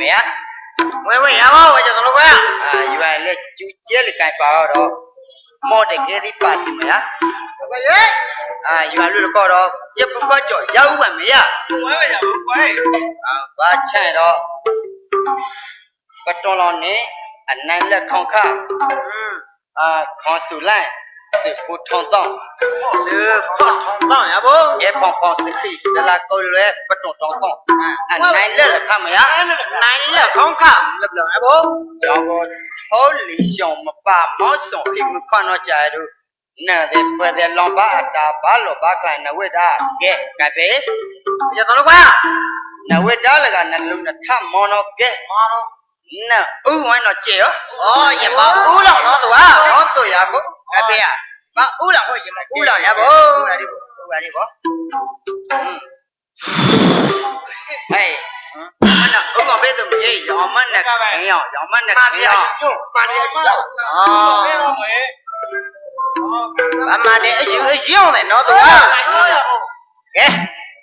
မရဝဲဝဲရပါဝဲကျွန်တော်တို့ကအာယူရလက်ကျူကျဲလက်ကြိုက်ပါတော့မော်တကယ်ဒီပါစီမရတော့ကရဲ့အာယူရလက်ကောတော့ပြပကောကြော်ရောက်ပါမရဝဲဝဲရပါကွယ်အာဘာချန့်တော့ပတော်လောနဲ့အနန်လက်ခေါင်ခအာခေါင်စုလိုက် c'est pour ton temps. Le portant, ya bo. Ye pon pon c'est fils de la colère pour ton tonton. Un nai le le kam ya. Nai le kon ka. Le blanc ya bo. Ya bo. Holy xiong ma pa mo song pi mu kwan no cha du. Na de pa de lon ba ta ba lo ba kan na we da. Ye ka be. Ya ton lo kwa. Na we da la ga na lu na tha mo no ge. Mo no. น่ะอู้ไว้หน่อเจ๋ออ๋ออย่ามาอู้หรอกเนาะตัวเนาะตัวอย่ากู အဖေอ่ะဘာဥလာဟုတ်ရင်မဥလာရပါဘူးဥလာဒီပေါ့ဥလာဒီပေါ့ဟဲ့မနဥကဘဲသူမကြီးရောမနဲ့ခင်ရောရောမနဲ့ခင်ရောပါနေရောအော်ဘယ်တော့မဲအမနဲ့အရင်အရင်နဲ့နော်သူကကဲ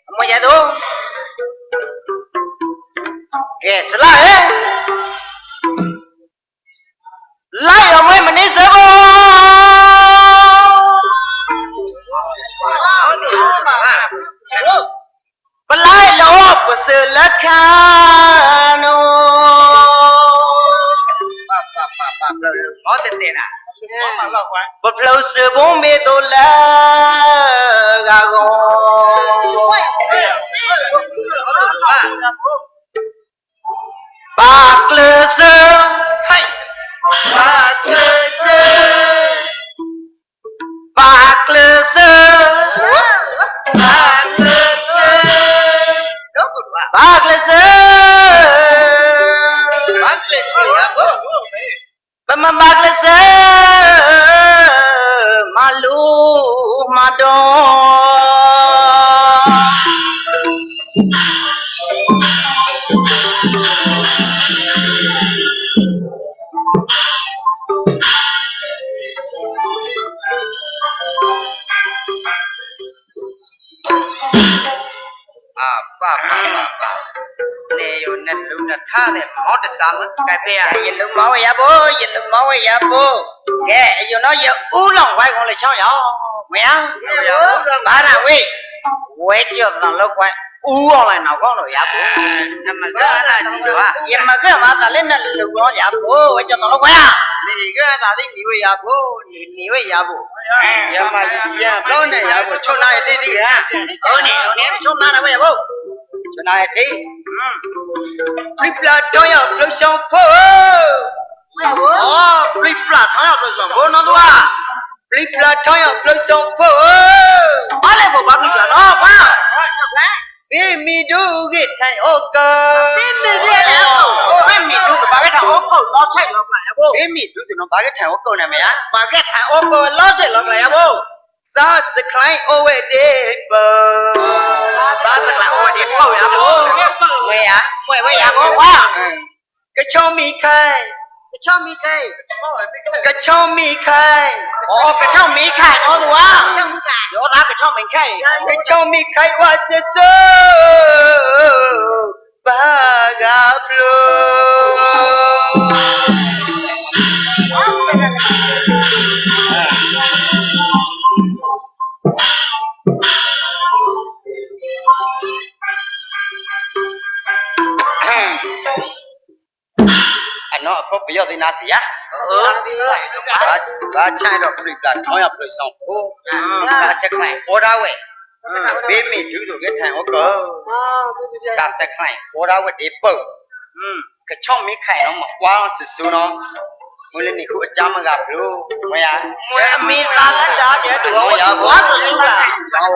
အမရတော့ကဲစလာဟဲ့လိုက်ရမွေးမနေစဘော ပစလက်ခံနိုပါပါပါပါဟောတဲ့တဲ့လားမလောက်ကွယ်ဘ တော့ကူပါက တဲ့မောတစားမကဲဖေးရရေလုံးမောင်းရဖို့ရေလုံးမောင်းရဖို့ကဲအရင်တော့ရဦးလောင်ဝိုင်းကုန်လေချောင်းရအောင်မရဘာနာဝေးဝဲကြောက်တော့လောက်ကွယ်ဦးအောင်လိုက်တော့ကောင်းတော့ရဖို့နမကလာစီတော့ရမကမှာတလည်းနဲ့လူကောရဖို့ဝဲကြောက်တော့လောက်ကွယ်နေကသာသိနေဝရဖို့နေနေဝရဖို့ရမကြီးရတော့နေရဖို့ချုံနာရဲ့တိတိကဟုတ်နေဟုတ်နေချုံနာတယ်ဝဲဖို့ချုံနာရဲ့တိ ပြပလာတော့ရလှရှောင်းဖို့အော်ပြပလာထားရလို့ဆိုဘောနော်သူကပြပလာတော့ရလှရှောင်းဖို့ဘာလဲဖို့ဘာပြပလာနော်ကွာဘေမီဒုကေထိုင်ဩကပြင်းနေတယ်ဘယ်မီတို့ဘာကထားအောက်တော့ချိုက်လောက်လာရဖို့ဘေမီဒုကတော့ဘာကထိုင်ဩကောနေမရဘာကထားအောက်ကိုလောက်ချိုက်လောက်လာရဖို့စာစကလိုင်းဩဝဲတေပသာစကလာအော်ဒီပေါ့ရဖို့ဝဲရဝဲဝဲရဖို့ ကွာကချောင်းမီခိုင်ကချောင်းမီခဲကချောင်းမီခိုင်အော်ကချောင်းမီခဲတော့သူကရောသားကချောင်းမီခဲကချောင်းမီခိုင်ဝါ ပြောသေးနာစီယာဟုတ်ဒီဘာဘာချိုင်တော့ပြိကထောင်းရပြဆောင်ဖို့စာချက်ခိုင်အော်ဒါဝဲဘေးမီဒူးဆိုကထိုင်ဟုတ်ကောစာဆက်ခိုင်အော်ဒါဝဲဒီပုတ်ကချောင်းမီခိုင်တော့မကွာဆဆူနော်မလနေခုအကြမ်းမကဘလို့မရမွေအမီသားလက်တာကျတူဝါဆိုလူလားဟော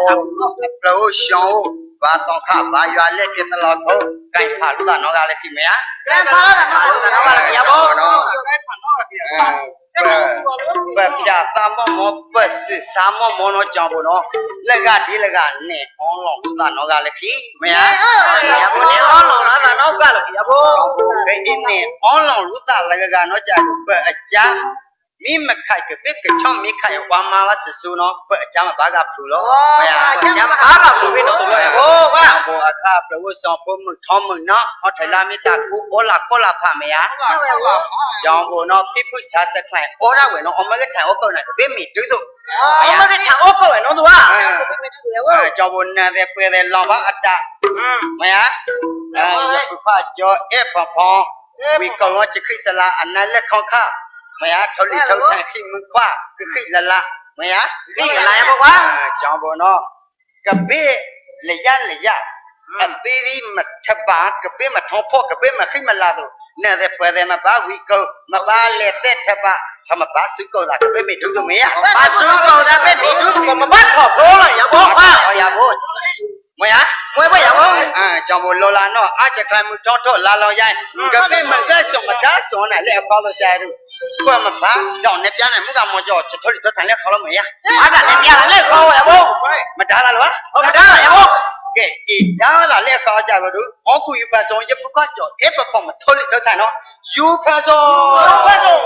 ဘလို့ရှောင်း ဘာတော့ခဘာရွာလက်ကတလောက်ကိုကင်ဖာလူကတော့ကလည်းပြီမရကဲဖာလာတာတော့တော့ပါရဖို့ပပြတာမမောပစစ်စာမမောနောကြောင့်ဘနော်လက်ကဒီလက်ကနဲ့အောင်းလောင်သာနောကလည်းခီမရရဖို့နေအောင်လောလာတာနောက်ကလည်းရဖို့ဘယ်အင်းနဲ့အောင်းလောင်လူသာလက်ကကနောကြလို့ပအကြ မ်းမိမခိုက်ကပစ်ကချောင်းမိခိုက်ဝါမာဝဆဆူနောပအကြမ်းဘာကဖလူလို့မရကျမ်းအားပါဘူးဘယ်တော့ပြောရဖို့ကွာဘောအခါပြဝဆောင်ဖို့မထောင်းမနော်ဟောထလာမိတာကူဩလာခေါ်လာဖမရကြောင်းဘနော်ပြပုစာစခိုင်ဩရဝဲနော်အမကထိုင်ဩကောနာဘေမီဒုစုအမကထားအောက်ကိုနော်သူကအဲကြောင့်ဘနာတဲ့ပွဲတဲ့လောင်ပါအတမရအဲပပကြောအပဖောဝီကောလောချခိစလာအနလက်ခေါခ မရထော်လီထောက်ထိုင်ခိမခွာခိလလမရဒီလာရဖို့ကွာကြောင့်ဘနော်ကပိလရလရအသေးသေးမထပါကပိမထောဖို့ကပိမခိမလာတော့နဲ့တဲ့ပွဲတဲ့မပါဝီကောမပါလေတဲ့ထပါဟမပါစုကောတာကပိမိဒုသမယဘာစုကောတာပဲမိသူကမပတ်တော့ဖိုးလာရဖို့ကွာဟောရဖို့ မရဝဲဝဲရဖို့အာကြောင့်ဘလောလာနော်အချက်ခိုင်မှုတော့တော့လာလောရိုင်းကပိမကဆုံမတားစုံနဲ့လက်အပေါလို့ကြရူကွမပါကြောင့်နဲ့ပြနဲ့မှုကမောကြောချထွလိတော့တန်လက်ခေါ်လို့မရဘာသာနဲ့ပြလာလက်ကောရဖို့မတားလာလောဟုတ်ဒါရဖို့ကဲဒီဒါလာလက်ခေါ်ကြလို့တို့အခုယူပါဆုံးရပုကကြောအပပမထွလိတော့တန်နော်ယူဖာဆုံးဟုတ်ပါစို့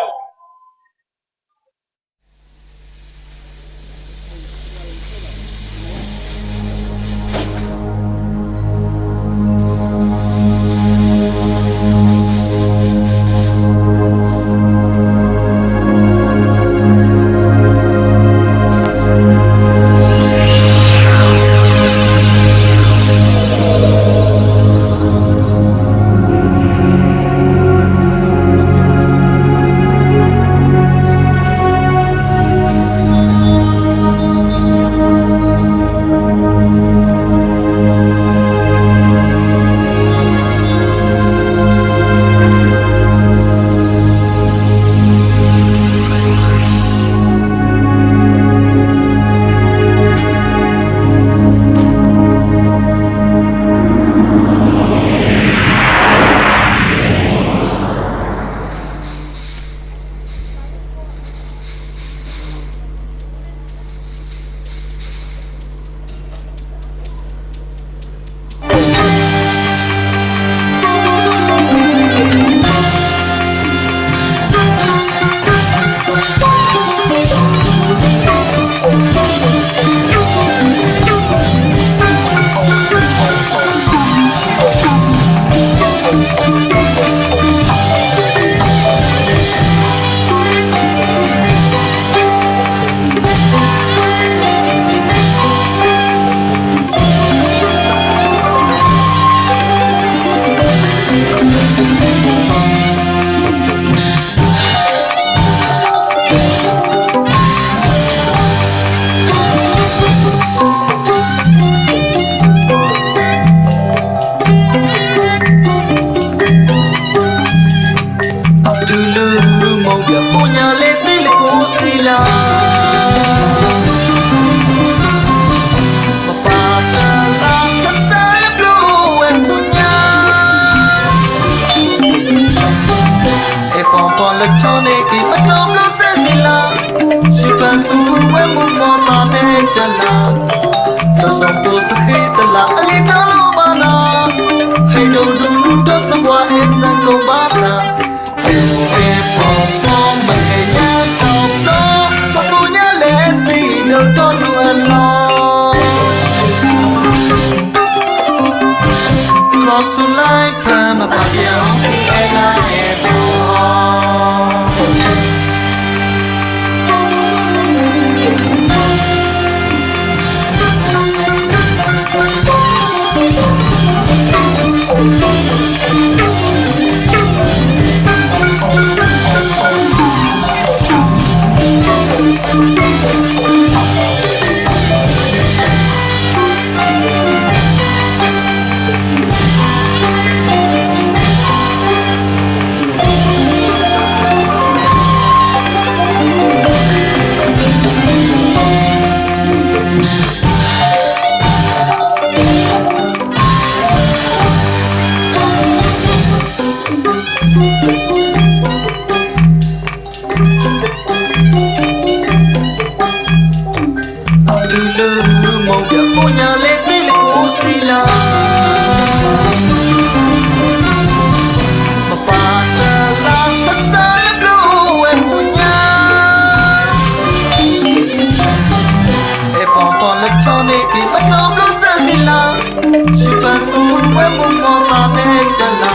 we mo mo ta te cha la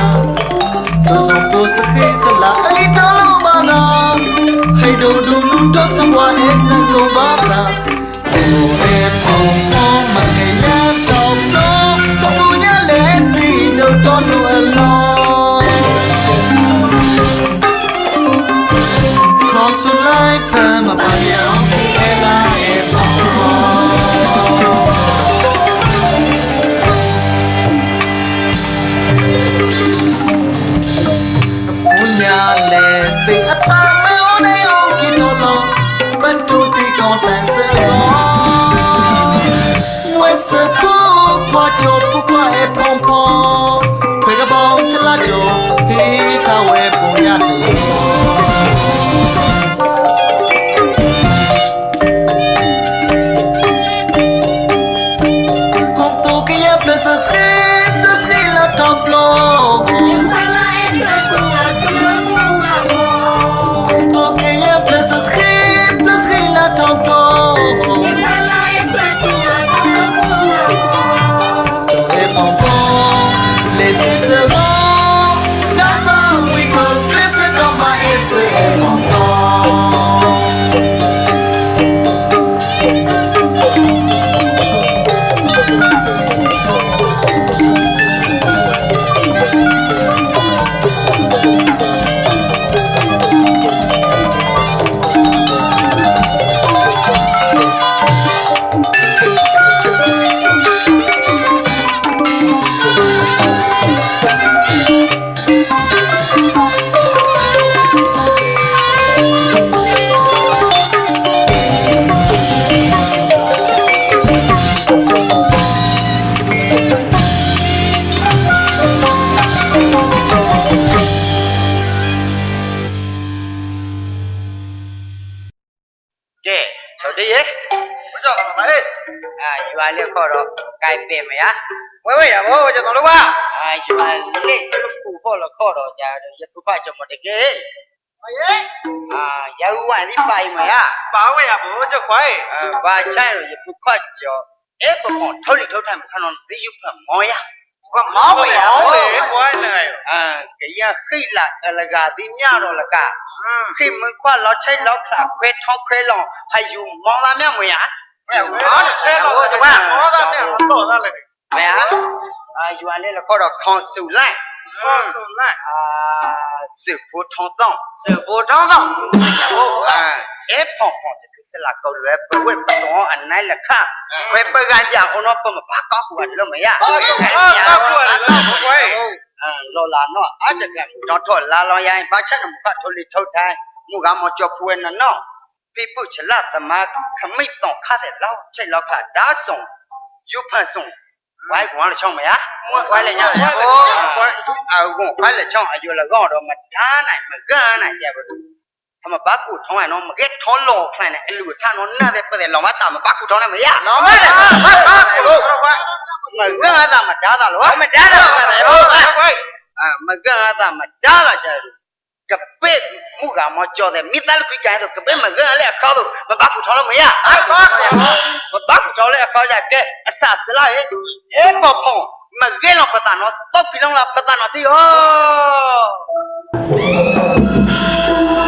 to so po sa he sa la ani ta lo ba na hey do do lu to sa wa e sa ko ba na Ore pom pom ma kwa chopu kwa epo ခေါ်တော့ကြိုက်ပင်မရ။ဝဲဝဲရဘောကျွန်တော်တို့ကအာယူပါလေခုဖို့လို့ခေါ်တော့ကြာတော့ရခုဖကျွန်မတကယ်။ဟရဲ့အာရူဝိုင်လေးပိုင်မရ။ပါဝဲရဘောကျခွိုင်း။အာဘာချိုင်ရခုဖကျော်အဲ့ပကွန်ထုတ်လိထုတ်ထိုင်ခဏဒီယူဖမောရ။ဘာမောဝဲရ။ခွိုင်းနေ။အာကြရခိလာအလကဒီညတော့လက။ခိမကွာလောချိုက်လောက်ခလာခွဲထောက်ခွဲလောင်ဟာယူမောင်လာမြတ်မွေရ အဲဝါဆဲလောတပါမောလာမြတ်တော့သားလေမရအာယူအလေးလခေါ်တော့ခွန်စုလိုက်ခွန်စုလိုက်အာစစ်ဖို့ထောင်းဆောင်စစ်ဖို့ထောင်းဆောင်ဟုတ်အာအဲဖောင်ဖောင်စကစလာကောလွယ်ပဝက်တော့အနိုင်လခဝဲပကံပြောင်းအောင်တော့ပမဘာကောက်ဟူတယ်မရဟုတ်ကောက်ဟူတယ်တော့ဘွယ်အာလောလာနော်အချက်ကတော့ထော်လာလောရိုင်းဘာချက်မဖတ်ထုတ်လိထုတ်ထိုင်းမှုကမကြောဖွယ်နော် ပေပုချလသမာခမိတ်တော့ခတဲ့လောက်ချိန်လောက်ခဒါဆုံးယူဖန်ဆုံးဝိုင်းကွာလချောင်းမရဝိုင်းလည်းညရဟောအာဘုံဝိုင်းလည်းချောင်းအယူလည်းကောင်းတော့မထားနိုင်မကန်နိုင်ကြဘူးအမဘကူထောင်းရနော်မကဲထောင်းလော်ခိုင်းတယ်အလူထားနော်နှက်တဲ့ပတ်တယ်လောင်မတာမဘကူထောင်းလည်းမရနော်မရဘကူမကတာမဒါတာလောမဒါတာမဟုတ်ဘူးမကတာမဒါတာကြတယ် မူကမကြောတဲ့မိသားစုကိုကြတော့ကပက်မကလည်းခေါတော့မဘာကူထောင်းလို့မရအာကောမဘာကူထောင်းလည်းခေါကြတဲ့အဆဆလာရဲ့အေးပေါ်ပေါ်မကဲတော့ပတနော်တော့ပြလုံးလားပတနော်တီဟော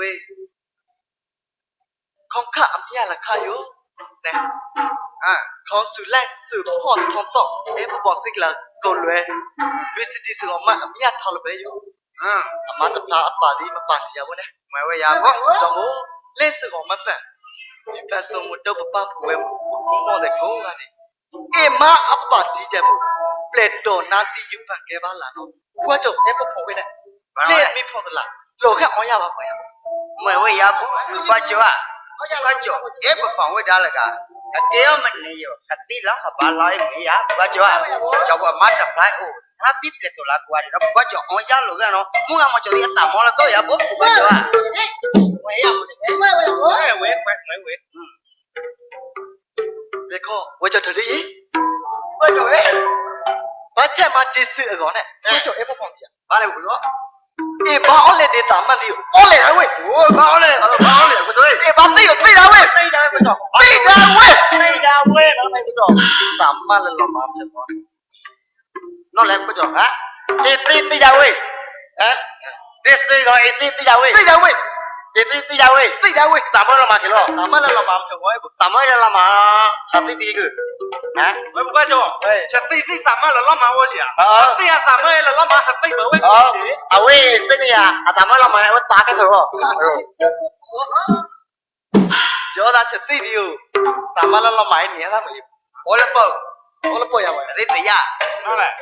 ကြောအဖပေါ်လေဝေး။ခေါခအမြလာခါယော။နဲ။အာခေါစုလိုက်စုဖော့ထုံတော့အဖပေါ်စိကလာကိုလွယ်။လူစစ်တီစကမအမြထော်လပဲယော။အမ်အမတပလာအပါဒီမပါစီရဘူးနဲ။မဝဲရဘော။တဘူးလက်စကောမပန်။ဒီပတ်စုံမတော့ပပဖွယ်ဘောတဲ့ကိုကနေ။အေမအပါစီတဲ့ဘူး။ပလက်တော်နာတီယူပန်ခဲ့ပါလားနော်ဘွားကြောင့်အပဖို့ပဲနဲ့လေမိဖို့လားလောကအောင်ရပါပါရ မဝဲရဘူးဘွားကြောဘွားကြောအပဖို့ဝဲတာလကအတေယမနေယောအတိလားဘာလာမေရဘွားကြောကြောက်မတ်တဖိုင်အိုဟာတိပလက်တော်လားကွာတော့ဘွားကြောအောင်ရလို့ကနော်မူကမကြောရတာမောလတော့ရဘူးဘွားကြောဝဲရမလဲဝဲဝဲဝဲဝဲဝဲဝဲဝဲဘေကောဝဲကြောတလေးဘွားကြောဟဲ့ဘာချက်မှတိစစ်အကောင်နဲ့ဘယ်ကြောအဖေဖောင်ပြဘာလဲဘူးနော် အေးဘာအော်လက်ဒေတာမှန်ဒီအော်လက်ဝဲဟိုဘာအော်လက်ကတော့ဘာအော်လက်ကိုတို့အေးဘာသိရသိတာဝဲသိတာဝဲကတော့သိတာဝဲသိတာဝဲတော့မယ်ကတော့တာမလလမမ်ချက်ပေါ့နော်လဲကိုကြောဟာအေးသိသိတာဝဲဟမ်ဒီစိ Jadi tidak weh, tidak weh. Tambah lama kilo. Tambah lama macam weh. Tambah lama hati tiga. Hah? Weh bukan cok. Weh. Hati itu tambah lama weh sih. Hati ya tambah lama hati bawa weh. Oh. Awe itu ni ya. Tambah lama weh tak kan kilo. Jauh dah hati dia. Tambah lama ini ya tapi. Oleh apa? Oleh apa ya weh? Itu ya. Nolak.